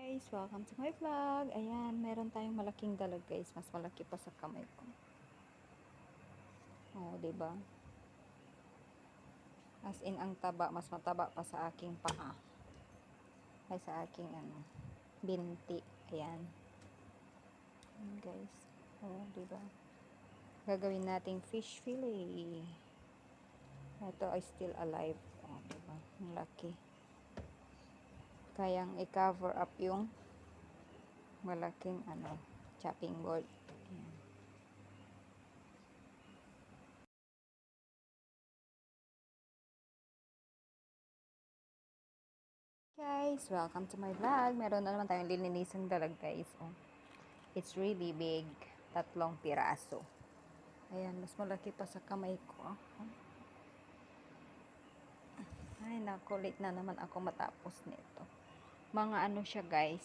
guys, welcome to my vlog. Ayan, meron tayong malaking dalag guys. Mas malaki pa sa kamay ko. Oo, 'di ba? As in ang taba, mas mataba pa sa aking paa. Ay sa aking ano, binti. Ayan. Ayan guys. Oo, 'di ba? Gagawin nating fish fillet. Ito ay still alive. Oh, 'di ba? Ang laki kayang i-cover up yung malaking ano, chopping board. Guys, welcome to my vlog. Meron na naman tayong lininisang dalag guys. Oh. It's really big. Tatlong piraso. Ayan, mas malaki pa sa kamay ko. Oh. Ay, naku, late na naman ako matapos nito. Mga ano siya, guys.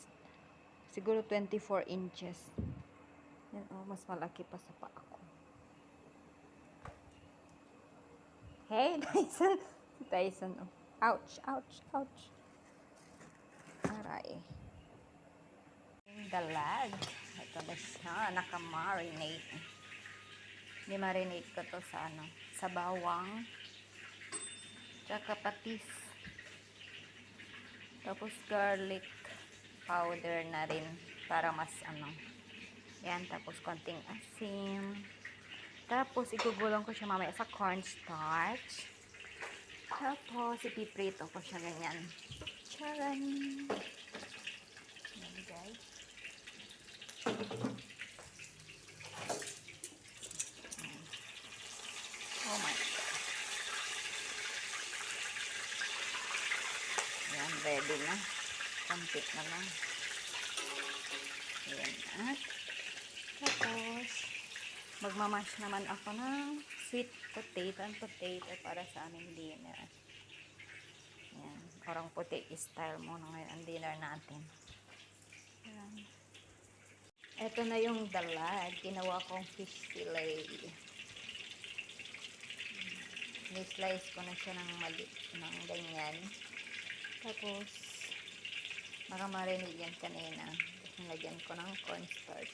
Siguro 24 inches. Yan, oh, mas malaki pa sa paa ko. Hey, Dyson! Dyson, oh. Ouch, ouch, ouch. Aray. Dalag. Ito na siya. Naka-marinate. Ni-marinate ko to sa ano, sa bawang tsaka patis. Tapos garlic powder na rin para mas ano. Yan, tapos konting asin. Tapos igugulong ko siya mamaya sa cornstarch. Tapos ipiprito ko siya ganyan. Charan! Yan guys. Yan. Oh my God. Ayan, ready na. Kontit na lang. Ayan na. Tapos, magmamash naman ako ng sweet potato and potato para sa aming dinner. Ayan, parang puti style muna ngayon ang dinner natin. Ayan. Ito na yung dalag. Ginawa kong fish fillet. Ni-slice ko na siya ng mali, ng ganyan. Tapos, nakamarinate yan kanina. Tapos nilagyan ko ng cornstarch.